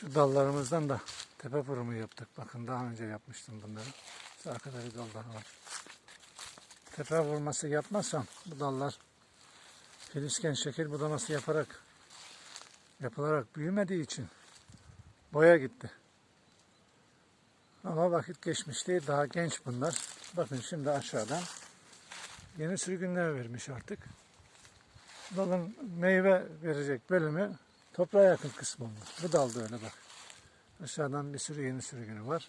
Şu dallarımızdan da tepe vurumu yaptık. Bakın daha önce yapmıştım bunları. Şu Arkada bir dallar var. Tepe vurması yapmazsam bu dallar filizken şekil budaması yaparak yapılarak büyümediği için boya gitti. Ama vakit geçmiş değil. Daha genç bunlar. Bakın şimdi aşağıdan yeni sürgünler vermiş artık. Dalın meyve verecek bölümü toprağa yakın kısmı bunlar. Bu dal da öyle bak. Aşağıdan bir sürü yeni sürgünü var.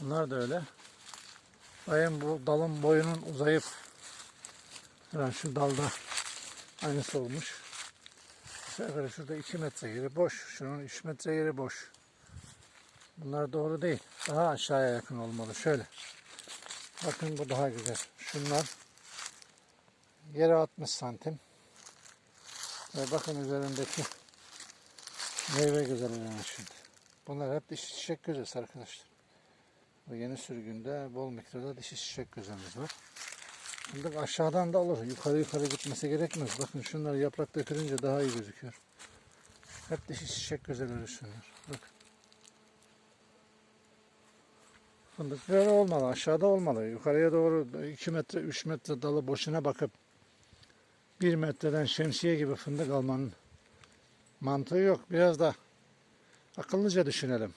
Bunlar da öyle. Bayım bu dalın boyunun uzayıp yani şu dalda aynısı olmuş. Şöyle şurada 2 metre yeri boş. Şunun 3 metre yeri boş. Bunlar doğru değil. Daha aşağıya yakın olmalı. Şöyle. Bakın bu daha güzel. Şunlar yere 60 santim. Ve bakın üzerindeki meyve güzelliğine şimdi. Bunlar hep dişi çiçek gözesi arkadaşlar. Bu yeni sürgünde bol miktarda dişi çiçek gözemiz var. Fındık aşağıdan da olur. Yukarı yukarı gitmesi gerekmez. Bakın şunlar yaprak dökülünce daha iyi gözüküyor. Hep dişi çiçek gözeleri şunlar. Bakın. Fındık böyle olmalı. Aşağıda olmalı. Yukarıya doğru 2 metre 3 metre dalı boşuna bakıp 1 metreden şemsiye gibi fındık almanın mantığı yok. Biraz da akıllıca düşünelim.